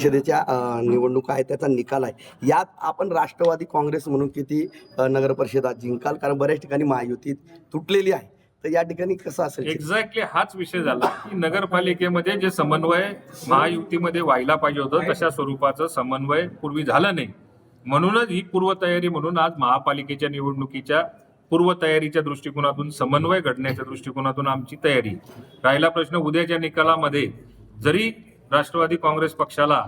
परिषदेच्या निवडणुका आहेत त्याचा निकाल आहे. यात आपण राष्ट्रवादी काँग्रेस म्हणून किती नगरपरिषदा नगर परिषदा जिंकाल? कारण बऱ्याच ठिकाणी महायुती तुटलेली आहे. तर या ठिकाणी कसं असेल एक्झॅक्टली हाच विषय झाला की नगरपालिकेमध्ये जे समन्वय महायुतीमध्ये व्हायला पाहिजे होतं तशा स्वरूपाचं समन्वय पूर्वी झालं नाही. म्हणूनच ही पूर्वतयारी म्हणून आज महापालिकेच्या निवडणुकीच्या पूर्वतयारीच्या दृष्टिकोनातून समन्वय घडण्याच्या दृष्टिकोनातून आमची तयारी. राहिला प्रश्न उद्याच्या निकालामध्ये जरी राष्ट्रवादी काँग्रेस पक्षाला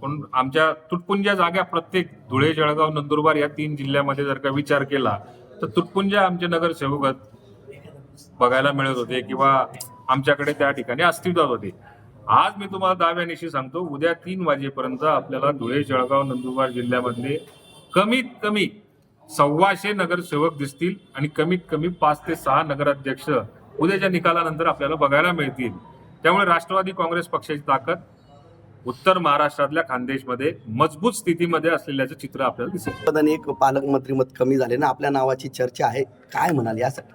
कोण आमच्या तुटपुंज्या जागा प्रत्येक धुळे जळगाव नंदुरबार या तीन जिल्ह्यामध्ये जर का विचार केला तर तुटपुंज्या आमचे नगरसेवक बघायला मिळत होते किंवा आमच्याकडे त्या ठिकाणी अस्तित्वात होते. आज मी तुम्हाला दाव्यानिशी सांगतो उद्या तीन वाजेपर्यंत आपल्याला धुळे जळगाव नंदुरबार जिल्ह्यामधले कमीत कमी सव्वाशे नगरसेवक दिसतील आणि कमीत कमी पाच ते सहा नगराध्यक्ष उद्याच्या निकालानंतर आपल्याला बघायला मिळतील. त्यामुळे राष्ट्रवादी काँग्रेस पक्षाची ताकद उत्तर महाराष्ट्रातल्या खानदेशमध्ये मजबूत स्थितीमध्ये असलेल्याचं चित्र आपल्याला पदाने एक पालकमंत्री मत कमी झाले ना आपल्या नावाची चर्चा आहे. काय म्हणाल यासाठी?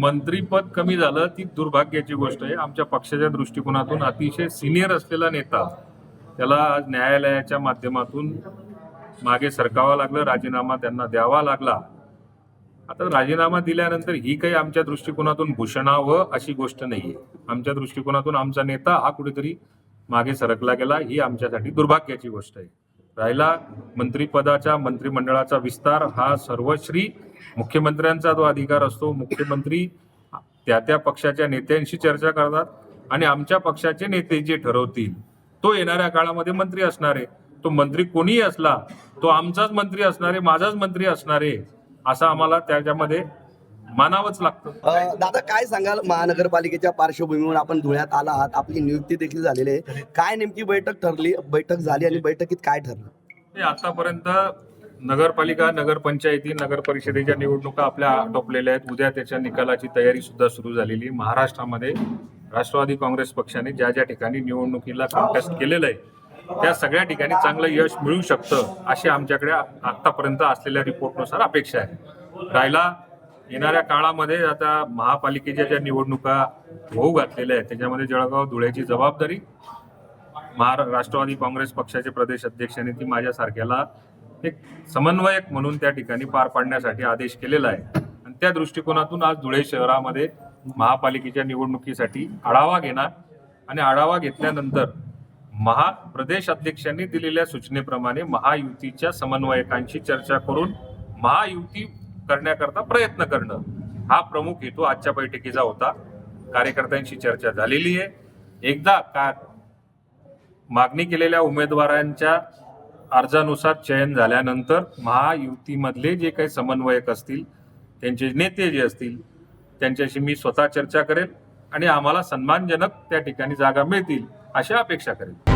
मंत्रीपद कमी झालं ती दुर्भाग्याची गोष्ट आहे. आमच्या पक्षाच्या दृष्टिकोनातून अतिशय सिनियर असलेला नेता त्याला आज न्यायालयाच्या माध्यमातून मागे सरकावा लागलं राजीनामा त्यांना द्यावा लागला. आता राजीनामा दिल्यानंतर ही काही आमच्या दृष्टिकोनातून भूषणावं अशी गोष्ट नाहीये. आमच्या दृष्टिकोनातून आमचा नेता हा कुठेतरी मागे सरकला गेला ही आमच्यासाठी दुर्भाग्याची गोष्ट आहे. राहिला मंत्रिपदाच्या मंत्रिमंडळाचा विस्तार हा सर्वश्री मुख्यमंत्र्यांचा जो अधिकार असतो मुख्यमंत्री त्या त्या पक्षाच्या नेत्यांशी चर्चा करतात आणि आमच्या पक्षाचे नेते जे ठरवतील तो येणाऱ्या काळामध्ये मंत्री असणार आहे. तो मंत्री कोणीही असला तो आमचाच मंत्री असणार आहे माझाच मंत्री असणार आहे आम्हाला त्याच्यामध्ये मानावंच लागतं. दादा काय सांगाल? महानगरपालिकेच्या पार्श्वभूमीवर आपण धुळ्यात आला आहात. आपली नियुक्ती देखील झालेली आहे. काय नेमकी बैठक ठरली? बैठक झाली आणि बैठकीत काय ठरलं? हे आतापर्यंत नगरपालिका नगरपंचायती नगर परिषदेच्या निवडणुका आपल्या आटोपलेल्या आहेत. उद्या त्याच्या निकालाची तयारी सुद्धा सुरू झालेली. महाराष्ट्रामध्ये राष्ट्रवादी काँग्रेस पक्षाने ज्या ज्या ठिकाणी निवडणुकीला कॉन्टेस्ट केलेलं आहे त्या सगळ्या ठिकाणी चांगलं यश मिळू शकतं अशी आमच्याकडे आतापर्यंत असलेल्या रिपोर्टनुसार अपेक्षा आहे. राहिला येणाऱ्या काळामध्ये आता महापालिकेच्या ज्या निवडणुका होऊ घातलेल्या आहेत त्याच्यामध्ये जळगाव धुळ्याची जबाबदारी महारा राष्ट्रवादी काँग्रेस पक्षाचे प्रदेश अध्यक्षांनी ती माझ्यासारख्याला एक समन्वयक म्हणून त्या ठिकाणी पार पाडण्यासाठी आदेश केलेला आहे. आणि त्या दृष्टिकोनातून आज धुळे शहरामध्ये महापालिकेच्या निवडणुकीसाठी आढावा घेणार आणि आढावा घेतल्यानंतर महा प्रदेश अध्यक्षांनी दिलेल्या सूचनेप्रमाणे महायुतीच्या समन्वयकांशी चर्चा करून महायुती करण्याकरता प्रयत्न करणं. हा प्रमुख हेतू आजच्या बैठकीचा होता. कार्यकर्त्यांशी चर्चा झालेली आहे. एकदा का मागणी केलेल्या उमेदवारांच्या अर्जानुसार चयन झाल्यानंतर महायुतीमधले जे काही समन्वयक असतील त्यांचे नेते जे असतील त्यांच्याशी मी स्वतः चर्चा करेन आणि आम्हाला सन्मानजनक त्या ठिकाणी जागा मिळतील अशी अपेक्षा करेन